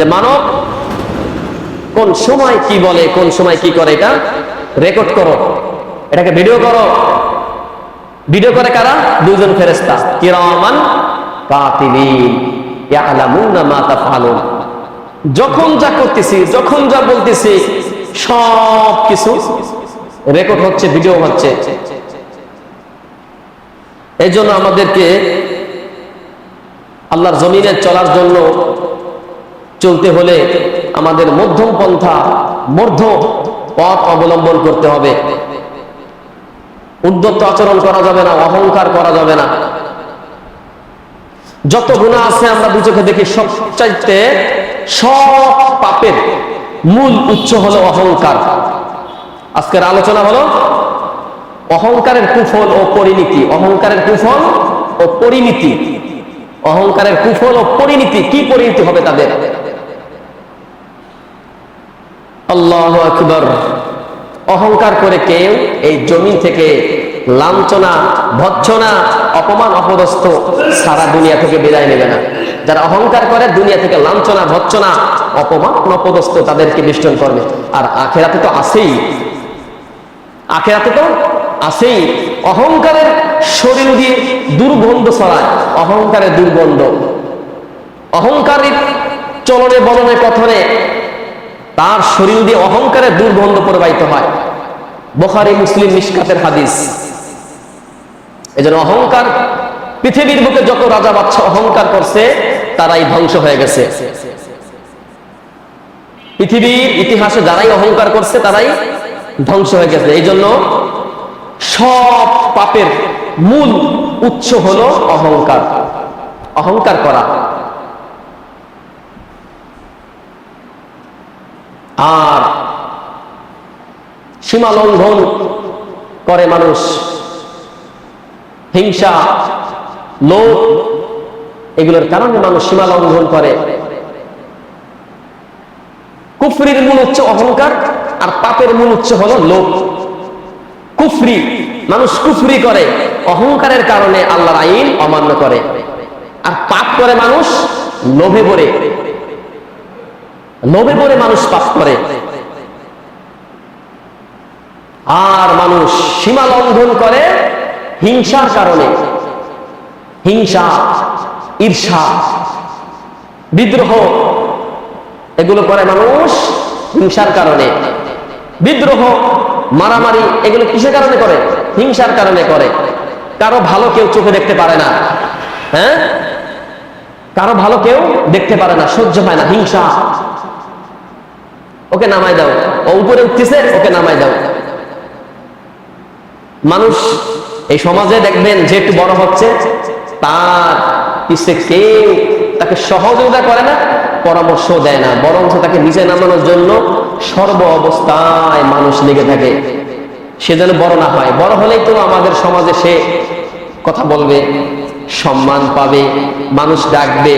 যে মানব, কোন সময় কি বলে, কোন সময় কি করে এটা রেকর্ড করো। এটাকে ভিডিও করো। ভিডিও করে কারা? দুজন ফেরেস্তা কিরামান যখন যা করতেছি, যখন যা বলতেছি, সব কিছু রেকর্ড হচ্ছে ভিডিও হচ্ছে। এই জন্য আমাদেরকে আল্লাহর জমিনে চলার জন্য চলতে হলে আমাদের মধ্যম পন্থা মধ্য পথ অবলম্বন করতে হবে। উদ্যত্ত আচরণ করা যাবে না, অহংকার করা যাবে না। যত গুণা আছে আমরা দু চোখে দেখি, সবচাইতে সব পাপের মূল উচ্চ হলো অহংকার। আজকের আলোচনা হলো অহংকারের কুফল ও পরিণতি। অহংকারের কুফল ও পরিণতি। অহংকারের কুফল ও পরিণতি, কি পরিণতি হবে তাদের? আল্লাহ আকবর। অহংকার করে কেউ এই জমি থেকে লাঞ্ছনা, ভৎসনা, অপমান, অপদস্থ সারা দুনিয়া থেকে বিদায় নেবে না। যারা অহংকার করে দুনিয়া থেকে লাঞ্ছনা, ভৎসনা, অপমান, অপদস্থ তাদেরকে বেষ্টন করবে। আর আখেরাতে তো আসেই আখেরাতে তো আসেই অহংকারের শরীর দিয়ে দুর্গন্ধ ছড়ায়। অহংকারের দুর্গন্ধ। অহংকারের চলনে বলনে কথনে তার শরীর দিয়ে অহংকারের দুর্গন্ধ প্রবাহিত হয়। বোখারি, মুসলিম নিষ্কাতের হাদিস। এই জন্য অহংকার, পৃথিবীর বুকে যত রাজা বাচ্চা অহংকার করছে, তারাই ধ্বংস হয়ে গেছে। পৃথিবীর ইতিহাসে যারাই অহংকার করছে, তারাই ধ্বংস হয়ে গেছে। এই জন্য সব পাপের মূল উৎস হলো অহংকার। অহংকার করা। আর সীমা লঙ্ঘন করে মানুষ। হিংসা, লোভ, এগুলোর কারণে মানুষ সীমা লঙ্ঘন করে। কুফরির মূল হচ্ছে অহংকার আর পাপের মূল হচ্ছে হলো লোভ। কুফরি, মানুষ কুফরি করে, অহংকারের কারণে আল্লাহর আইন অমান্য করে। আর পাপ করে মানুষ লোভে পড়ে। লোভে মানুষ পাপ করে। আর মানুষ সীমা লঙ্ঘন করে হিংসার কারণে। হিংসা, ঈর্ষা, বিদ্রোহ, এগুলো করে মানুষ হিংসার কারণে। বিদ্রোহ, মারামারি এগুলো কিসের কারণে করে? হিংসার কারণে করে। কারও ভালো কেউ চোখে দেখতে পারে না। হ্যাঁ? কারও ভালো কেউ দেখতে পারে না, সহ্য হয় না। হিংসা ওকে নামাই দাও। ও উপরে উঠতেছে, ওকে নামাই দাও। মানুষ এই সমাজে দেখবেন যে একটু বড় হচ্ছে, তার পিছিয়ে কেউ তাকে সহযোগিতা করে না, পরামর্শ দেয় না বরং তাকে নিচে নামানোর জন্য সর্ব অবস্থায় মানুষ লেগে থাকে। সে যেন বড় না হয়। বড় হলেই তো আমাদের সমাজে সে কথা বলবে, সম্মান পাবে, মানুষ ডাকবে।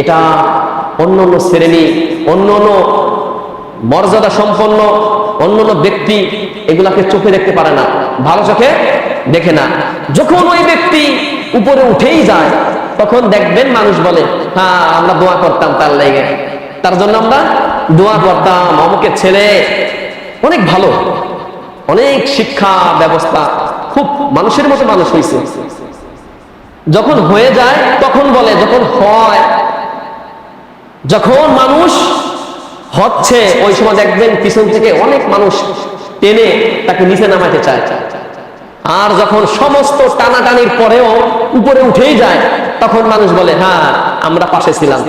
এটা অন্য অন্য শ্রেণি, অন্য অন্য মর্যাদা সম্পন্ন অন্য ব্যক্তি এগুলাকে চোখে দেখতে পারে না, ভালো চোখে দেখে না। যখন ওই ব্যক্তি উপরে উঠেই যায়, তখন দেখবেন মানুষ বলে হ্যাঁ আমরা দোয়া করতাম তার লেগে। তার জন্য আমরা দোয়া করতাম অমুকের ছেলে। অনেক ভালো, অনেক শিক্ষা ব্যবস্থা, খুব মানুষের মতো মানুষ হয়েছে যখন হয়ে যায়, তখন বলে, যখন হয়, যখন মানুষ হচ্ছে ওই সময় দেখবেন পিছন থেকে অনেক মানুষ টেনে তাকে নিচে নামাতে চায়। আর যখন সমস্ত টানাটানির পরেও উপরে উঠেই যায়, তখন মানুষ বলে হ্যাঁ আমরা পাশে ছিলাম।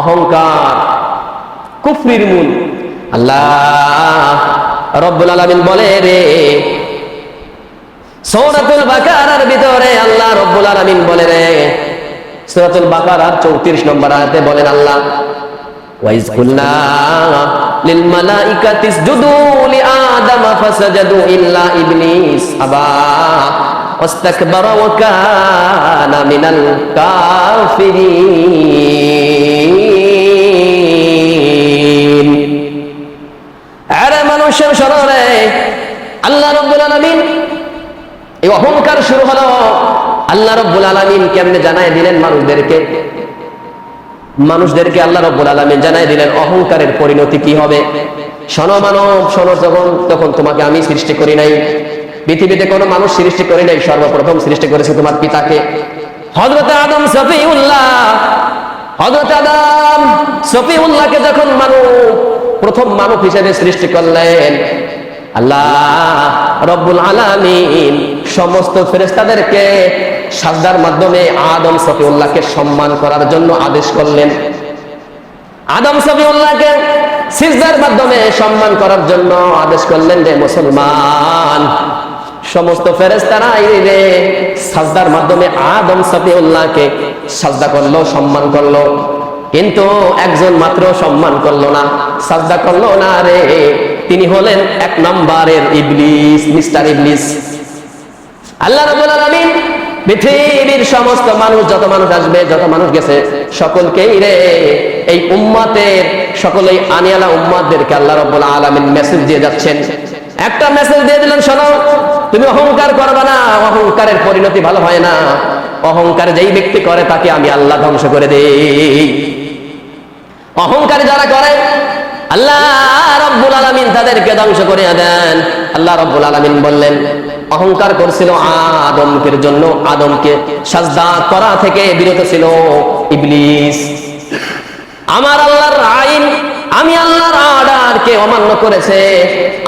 অহংকার, কুফরির মূল। আল্লাহ রব্বুল আলামিন বলে রে, সৌরাতুল বাকারার ভিতরে আল্লাহ রব্বুল আলামিন বলে রে, সূরাতুল বাকারার 34 নম্বর আয়াতে বলেন আল্লাহ ওয়াইজ কুলনা লিল মালাইকাতি ইসজুদু লি আদম ফাসাজাদু ইল্লা ইবলিস আবা واستكبر وكان من الكافرين আরে মানুষের স্মরণে আল্লাহ রব্বুল আলামিন এই অহংকার শুরু হলো আল্লাহ রব্বুল আলামিন কেমনে জানায় দিলেন মানুষদেরকে মানুষদেরকে আল্লাহ রব্বুল আলমী জানাই দিলেন, অহংকারের পরিণতি কি হবে? শোনো মানব যখন তখন তোমাকে আমি সৃষ্টি করি নাই। পৃথিবীতে কোনো মানুষ সৃষ্টি করি নাই, সর্বপ্রথম সৃষ্টি করেছে তোমার পিতাকে। আদম হজরত আদম যখন প্রথম মানব হিসেবে সৃষ্টি করলেন, আল্লাহ রব্বুল আলামিন সমস্ত ফেরেস্তাদেরকে সাজদার মাধ্যমে আদম সফিউল্লাহকে সম্মান করার জন্য আদেশ করলেন। আদম সফিউল্লাহকে সিজদার মাধ্যমে সম্মান করার জন্য আদেশ করলেন রে মুসলমান। সমস্ত ফেরেস্তারা রে সাজদার মাধ্যমে আদম সফিউল্লাহকে সাজদা করল, সম্মান করল। কিন্তু একজন মাত্র সম্মান করল না, সাজদা করল না রে। তিনি হলেন এক নম্বরের ইবলিস, মিস্টার ইবলিস। আল্লাহ রাব্বুল আলামিন পৃথিবীর সমস্ত মানুষ, যত মানুষ আসবে, যত মানুষ গেছে, সকলকেই রে, এই উম্মাতের, সকলেই আনিয়ালা উম্মাতদেরকে আল্লাহ রাব্বুল আলামিন মেসেজ দিয়ে যাচ্ছেন। একটা মেসেজ দিয়ে দিলেন, শোনো, তুমি অহংকার করবে না, অহংকারের পরিণতি ভালো হয় না। অহংকার যেই ব্যক্তি করে, তাকে আমি আল্লাহ ধ্বংস করে দেই। অহংকার যারা করে, আল্লাহ রব্বুল আলামিন তাদেরকে ধ্বংস করে দেন। আল্লাহ রব্বুল আলামিন বললেন অহংকার করছিল আদমকের জন্য, আদমকে সাজদা করা থেকে বিরত ছিল ইবলিস। আমার আল্লাহর আইন, আমি আল্লাহর অর্ডারকে অমান্য করেছে।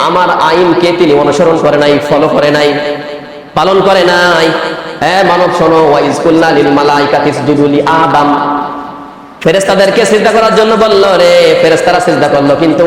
আমার আইনকে তিনি অনুসরণ করে নাই ফলো করে নাই, পালন করে নাই। হ্যাঁ মানব, শোনো ওয়াইজ কুল্লা লিল মালাইকাতি ইসজুদু লি আদম। ফেরেস্তাদেরকে সিজদা করার জন্য বলল, রে ফেরেস্তারা সিজদা করল কিন্তু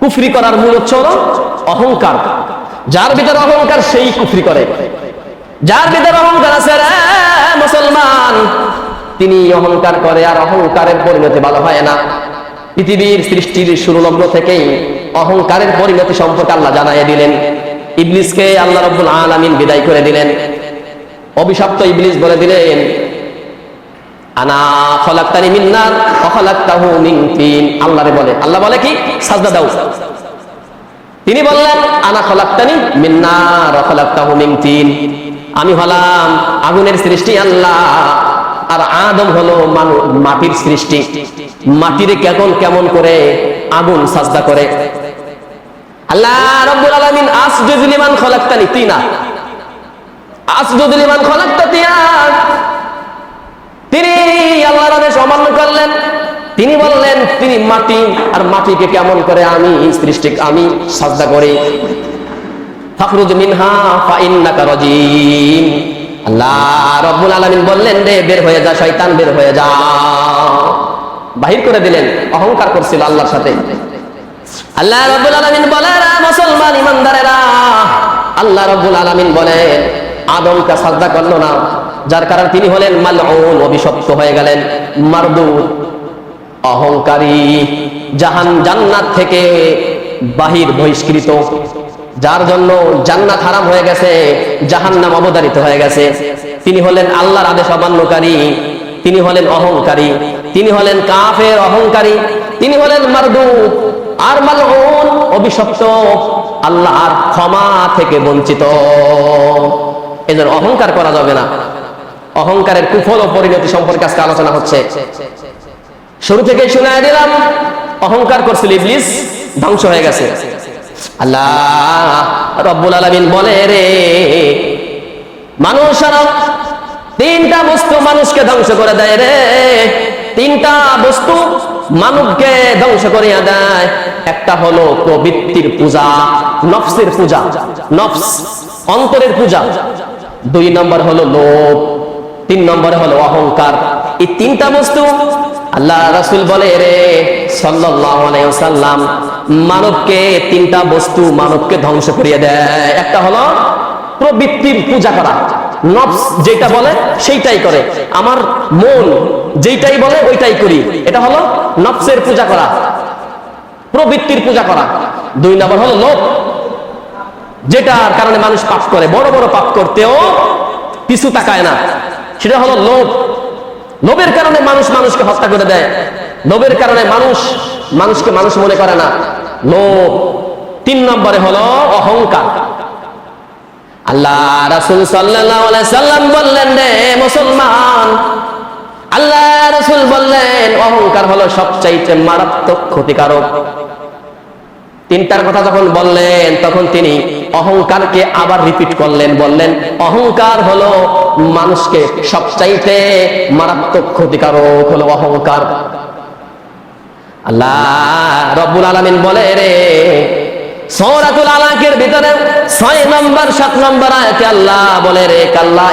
কুফরি করার মূল উৎস অহংকার। যার ভিতরে অহংকার, সেই কুফরি করে। যার ভিতরে অহংকার আছে মুসলমান, তিনি অহংকার করে আর অহংকারের পরিণতি ভালো হয় না। পৃথিবীর সৃষ্টির শুরু থেকেই অহংকারের পরিণতি সম্পর্কে আল্লাহ জানাই দিলেন। ইবলিসকে আল্লাহ রব্বুল আলামিন বিদায় করে দিলেন। অভিশপ্ত ইবলিস বলে দিলেন আনা তিন। বলে। আল্লাহ বলে কি? সাজদা দাও। তিনি বললেন, আনা খলাক্তানি মিন নার ওয়া মিন তিন। আমি হলাম আগুনের সৃষ্টি আল্লাহ। আর আদম হলো মাটির সৃষ্টি। মাটিরে কেমন কেমন করে আগুন সাজদা করে। আল্লাহ রব্বুল তিনা আল্লাহর আদেশ অমান্য করলেন। তিনি বললেন, তিনি মাটি, আর মাটিকে কেমন করে আমি সৃষ্টি আমি সাজদা করি? ফাখরুজ মিনহা ফাইন্নাকা রাজিম। আল্লাহ রাব্বুল আলামিন বললেন রে বের হয়ে যা, শয়তান, বের হয়ে যা। বাহির করে দিলেন, অহংকার করছিল আল্লাহর সাথে। আল্লাহ রাব্বুল আলামিন বলে রে মুসলমান ইমানদারেরা, আল্লাহ রাব্বুল আলামিন বলেন, আদমকে সাজদা করল না যার কারণে তিনি হলেন মালউন, অভিশপ্ত হয়ে গেলেন। মারদুদ অহংকারী, জাহান জান্নাত থেকে বাহির বহিষ্কৃত। যার জন্য জান্নাত হারাম হয়ে গেছে, জাহান্নাম অবদারিত হয়ে গেছে। তিনি হলেন আল্লাহর আদেশ অমান্যকারী, তিনি হলেন অহংকারী, তিনি হলেন কাফের অহংকারী, তিনি হলেন মারদুদ আর মালউন, অভিশপ্ত আল্লাহর ক্ষমা থেকে বঞ্চিত। এজন্য অহংকার করা যাবে না। অহংকারের কুফল ও পরিণতি সম্পর্কে আজকে আলোচনা হচ্ছে। শুরু থেকে শুনে দিলাম, অহংকার করছিল ইবলিস, ধ্বংস হয়ে গেছে। আল্লাহ রব্বুল আলামিন বলে রে, মানুষ আর তিনটা বস্তু মানুষকে ধ্বংস করে দেয় রে। তিনটা বস্তু মানবকে ধ্বংস করিয়া দেয়। একটা হলো প্রবৃত্তির পূজা, নফসের পূজা, নফস অন্তরের পূজা। দুই নম্বর হলো লোভ। তিন নম্বরে হলো অহংকার। এই তিনটা বস্তু আল্লাহ রাসূল বলে রে ওয়াসাল্লাম, মানবকে তিনটা বস্তু মানবকে ধ্বংস করিয়ে দেয়। একটা হলো প্রবৃত্তির পূজা করা। নফস যেটা বলে সেইটাই করে। আমার মন যেইটাই বলে ওইটাই করি। এটা হলো নফসের পূজা করা। প্রবৃত্তির পূজা করা। দুই নম্বর হলো লোভ। যেটার কারণে মানুষ পাপ করে, বড় বড় পাপ করতেও পিছু তাকায় না। সেটা হলো লোভ। লোভের কারণে মানুষ মানুষকে হত্যা করে দেয়। লোভের কারণে মানুষ মানুষকে মানুষ মনে করে না। লোভ। তিন নম্বরে হলো অহংকার। আল্লাহ রাসুল সাল্লাম বললেন, রে মুসলমান, আল্লাহ রাসুল বললেন, অহংকার হলো সবচাইতে মারাত্মক ক্ষতিকারক। তিনটার কথা যখন বললেন, তখন তিনি অহংকারকে আবার রিপিট করলেন, বললেন, অহংকার হলো মানুষকে সবচাইতে মারাত্মক ক্ষতিকারক হলো অহংকার। আল্লাহ বলে, রে ভিতরে ছয় নম্বর, সাত নম্বর আল্লাহ বলে, রে, কাল্লা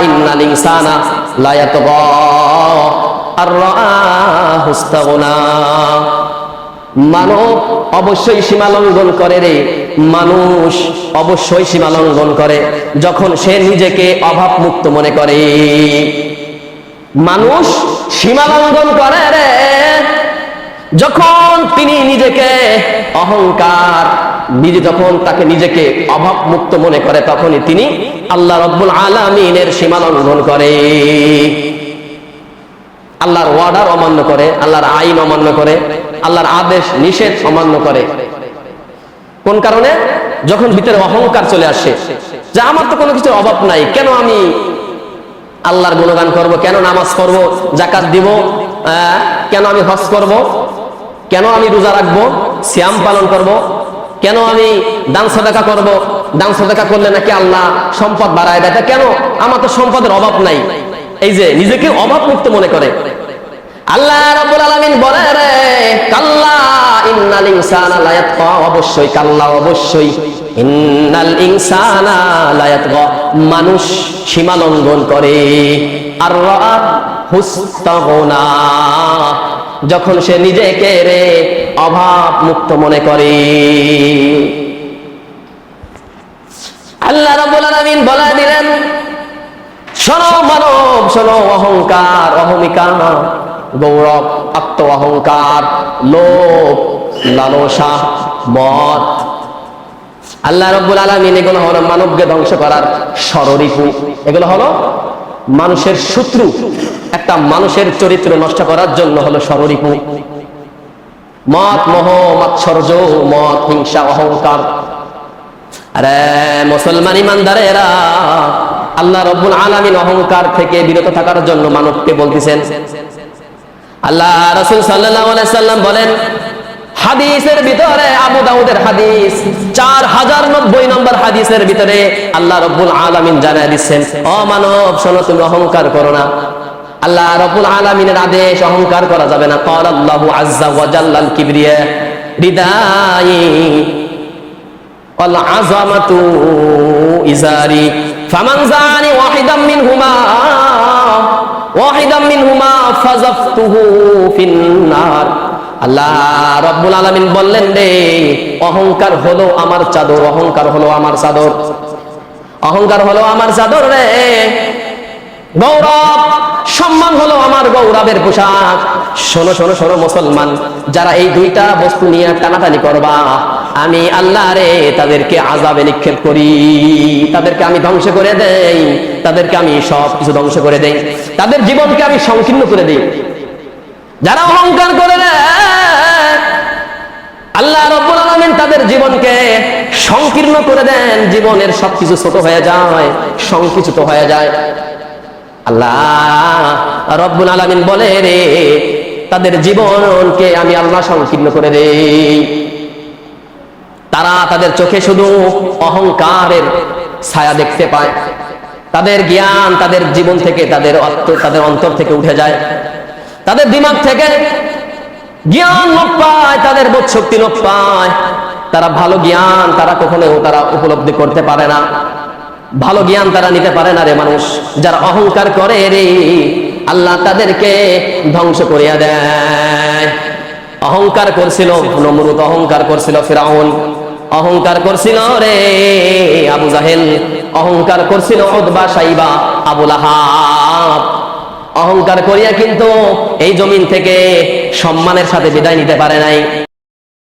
মানব অবশ্যই সীমা লঙ্ঘন করে রে। মানুষ অবশ্যই সীমা লঙ্ঘন করে, যখন সে নিজেকে অভাব মুক্ত মনে করে। মানুষ সীমা লঙ্ঘন করে রে। যখন তিনি নিজেকে অহংকার, নিজে যখন তাকে নিজেকে অভাব মুক্ত মনে করে, তখনই তিনি আল্লাহ রব্বুল আলমিনের সীমা লঙ্ঘন করে। আল্লাহর ওয়ার্ডার অমান্য করে, আল্লাহর আইন অমান্য করে। আল্লাহর আদেশ, নিষেধ অমান্য করে। কোন কারণে? যখন ভিতরে অহংকার চলে আসে। যে আমার তো কোনো কিছুর অভাব নাই, কেন আমি আল্লাহর গুণগান করব? কেন নামাজ পড়ব? জাকাত দিব? কেন আমি হজ করব? কেন আমি রোজা রাখব? শ্যাম পালন করব? কেন আমি দান সদাকা করব? দান সদাকা করলে নাকি আল্লাহ সম্পদ বাড়ায় দেয়? কেন? আমার তো সম্পদের অভাব নাই। এই যে নিজেকে অভাব মুক্ত মনে করে। আল্লাহ রাব্বুল আলামিন বলে রে, কাল্লা ইন্নাল ইনসানা লা ইয়াতগা অবশ্যই কাল্লা, অবশ্যই। ইন্নাল ইনসানা লা ইয়াতগা মানুষ সীমা লঙ্ঘন করে। আর রাআ হুস্তাগনা। যখন সে নিজেকে রে অভাব মুক্ত মনে করে। আল্লাহ রাব্বুল আলামিন বলে দিলেন, শোনো মানব, শোনো অহংকার, অহমিকা। গৌরব আত্ম অহংকার লোভ, লালসা, মদ। আল্লাহ রব্বুল আলমিন এগুলো হলো মানবকে ধ্বংস করার ষড়রিপু। এগুলো হলো মানুষের শত্রু। একটা মানুষের চরিত্র নষ্ট করার জন্য হলো ষড়রিপু। মত মোহ, মাৎসর্য মত হিংসা, অহংকার। আরে মুসলমান ইমানদারেরা, আল্লাহ রব্বুল আলমিন অহংকার থেকে বিরত থাকার জন্য মানবকে বলতেছেন আল্লাহ রসুল সাল্লাহ সাল্লাম বলেন, হাদিসের ভিতরে আবু দাউদের হাদিস, চার হাজার নব্বই নম্বর হাদিসের ভিতরে আল্লাহ রব্বুল আলমিন জানায় দিচ্ছেন অমানব শোনো, তুমি অহংকার করো না। আল্লাহ রব্বুল আলমিনের আদেশ অহংকার করা যাবে না। কর আল্লাহ আজ্জা ওয়াজাল্লাল কিবরিয়া হৃদায়ী আজামাতু ইজারি, ফামান জানি ওয়াহিদাম মিনহুমা আল্লাহ রব্বুল আলামিন বললেন রে, অহংকার হলো আমার চাদর, অহংকার হলো আমার চাদর। অহংকার হলো আমার চাদর রে। গৌরব, সম্মান হলো আমার গৌরবের পোশাক। শোনো শোনো শোনো মুসলমান, যারা এই দুইটা বস্তু নিয়ে টানাটানি করবা, আমি আল্লাহ রে তাদেরকে আজাবে নিক্ষেপ করি। তাদেরকে আমি ধ্বংস করে দেই, তাদেরকে আমি সব কিছু ধ্বংস করে দেই। তাদের জীবনকে আমি সংকীর্ণ করে দিই। যারা অহংকার করে আল্লাহ রব্বুল আলামিন তাদের জীবনকে সংকীর্ণ করে দেন। জীবনের সবকিছু ছোট হয়ে যায়, সংকুচিত হয়ে যায়। আল্লাহ রব্বুল আলামিন বলে রে তাদের জীবনকে আমি আল্লাহ সংকীর্ণ করে দেই। তারা তাদের চোখে শুধু অহংকারের ছায়া দেখতে পায়। তাদের জ্ঞান তাদের জীবন থেকে, তাদের তাদের অন্তর থেকে উঠে যায়। তাদের দিমাগ থেকে জ্ঞান লোপ পায়, তাদের বোধ শক্তি লোপ পায়। তারা ভালো জ্ঞান তারা কখনো তারা উপলব্ধি করতে পারে না। ভালো জ্ঞান তারা নিতে পারে না রে মানুষ। যারা অহংকার করে রে আল্লাহ তাদেরকে ধ্বংস করিয়া দেয়। অহংকার করছিল, নমরুদ অহংকার করছিল, ফিরাউন অহংকার করছিল রে আবু জাহেল, অহংকার করছিল ওদবা সাইবা আবুল আহাব অহংকার করিয়া কিন্তু এই জমিন থেকে সম্মানের সাথে বিদায় নিতে পারে নাই।